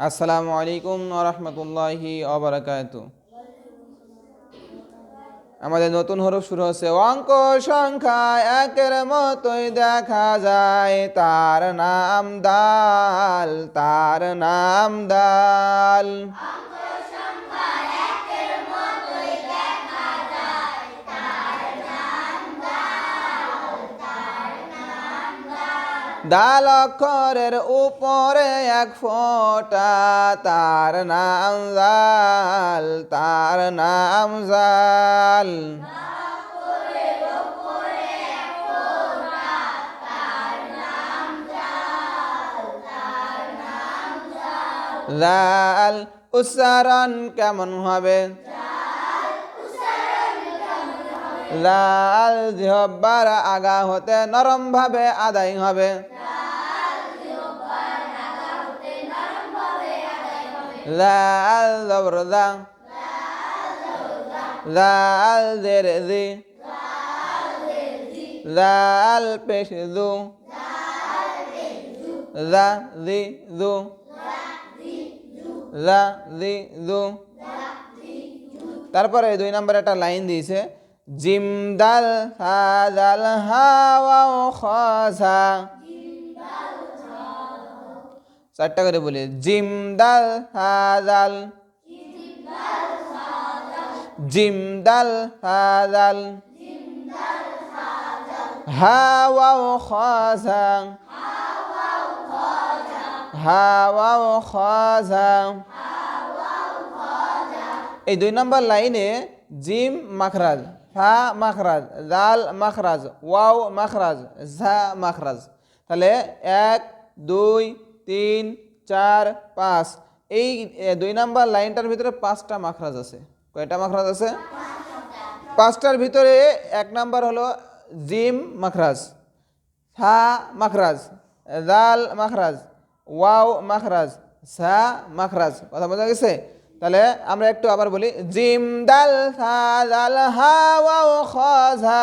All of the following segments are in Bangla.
আসসালামু আলাইকুম রহমতুল্লাহি অবরাকাত আমাদের নতুন হরফ শুরু হচ্ছে, অঙ্ক সংখ্যা একের মতোই দেখা যায়। তার নাম দাল, তার নাম দাল। দাল অক্ষরের উপরে এক ফোঁটা, তার নাম জাল, তার নাম জাল। জাল উচ্চারণ কেমন হবে? লাল জিহব্বার আগা হতে নরম ভাবে আদায় হবে। লাল জবরদা লাল জের জি লাল পেশ দু লা জি দু লা জি দু তারপরে দুই নম্বর একটা লাইন দিয়েছে জিম দাল হা দাল হাওয়া খসা। চারটা করে বলি। জিম দাল হা দাল জিম দাল হা দাল হাওয়া খসা হাওয়া খসা এই দুই নম্বর লাইনে জিম মাখরাজ, ফা মাখরাজ, জাল মাখরাজ, ওয়াও মাখরাজ, ঝা মাখরাজ। তাহলে এক, দুই তিন, চার, পাঁচ। এই দুই নাম্বার লাইনটার ভিতরে পাঁচটা মাখরাজ আছে। কয়টা মাখরাজ আছে? পাঁচটার ভিতরে এক নাম্বার হলো জিম মাখরাজ ফা মাখরাজ জাল মাখরাজ, ওয়াও মাখরাজ, সা মাখরাজ। কথা বোঝা গেছে? তাহলে আমরা একটু আবার বলি, জিম, দাল, সা, দাল, হা, ওয়াও, খ, ঝা।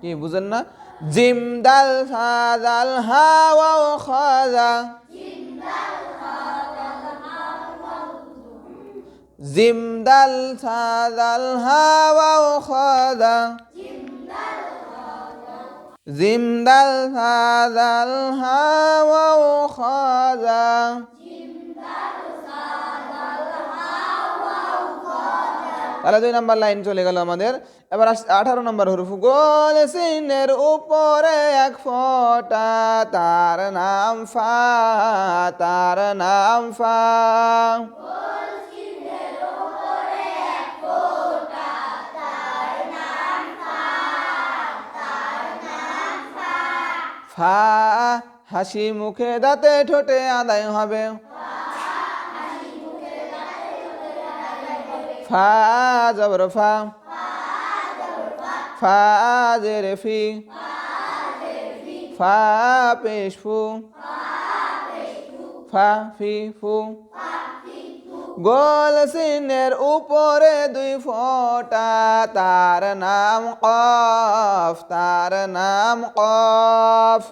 কি, বুঝেন না? জিম দাল সা দাল হা ওয়াও খ ঝা জিম দাল সা দাল হা ওয়াও খ তাহলে দুই নাম্বার লাইন চলে গেল আমাদের। এবার আঠারো নম্বর হরফ, গোল সিনের উপরে এক ফোঁটা, তার নাম ফা, তার নাম ফা। ফা, হাসি মুখে দাঁতে ঠোঁটে আদায় হবে। ফা, জবর ফা। ফা, জের ফি। ফা, পেশ ফু। ফা গোল সিনের উপরে দুই ফোঁটা, তার নাম কফ, তার নাম কফ।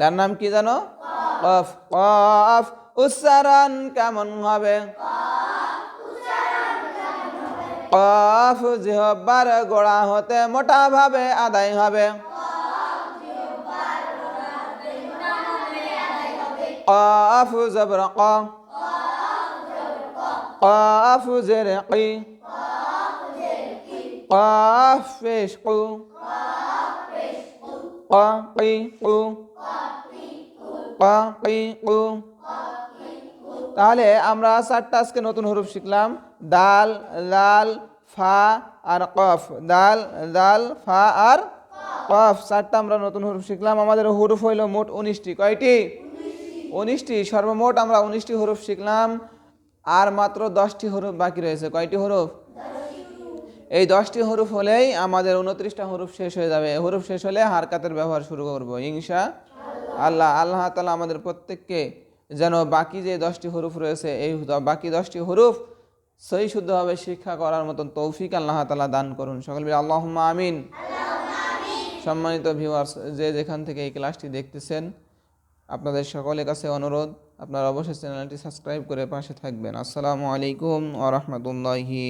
তার নাম কি জানো? কফ। কফ উচ্চারণ কেমন হবে? কফ জিহব্বার গোড়া হতে মোটা ভাবে আদায় হবে। কফ জবর ক। কফ জের কি কফ পেশ ক কি কু কু তাহলে আমরা চারটা আজকে নতুন হরফ শিখলাম। দাল, লাল, ফা আর কফ। দাল দাল ফা আর কফ। চারটা আমরা নতুন হরফ শিখলাম। আমাদের হরফ হইল মোট উনিশটি। কয়টি? উনিশটি। সর্বমোট আমরা উনিশটি হরফ শিখলাম। আর মাত্র দশটি হরফ বাকি রয়েছে। কয়টি হরফ? এই দশটি হরফ হলেই আমাদের উনত্রিশটা হরফ শেষ হয়ে যাবে। হরফ শেষ হলে হারকাতের ব্যবহার শুরু করব ইংসা আল্লাহ আল্লাহ তালা আমাদের প্রত্যেককে যেন বাকি যে দশটি হরুফ রয়েছে, এই বাকি দশটি হরুফ সহি শুদ্ধভাবে শিক্ষা করার মতন তৌফিক আল্লাহ তালা দান করুন। সকল আল্লাহ আমিন। সম্মানিত ভিউয়ার্স যে যেখান থেকে এই ক্লাসটি দেখতেছেন, আপনাদের সকলের কাছে অনুরোধ, আপনারা অবশ্যই চ্যানেলটি সাবস্ক্রাইব করে পাশে থাকবেন। আসসালামু আলাইকুম আ রহমতুল্লাহি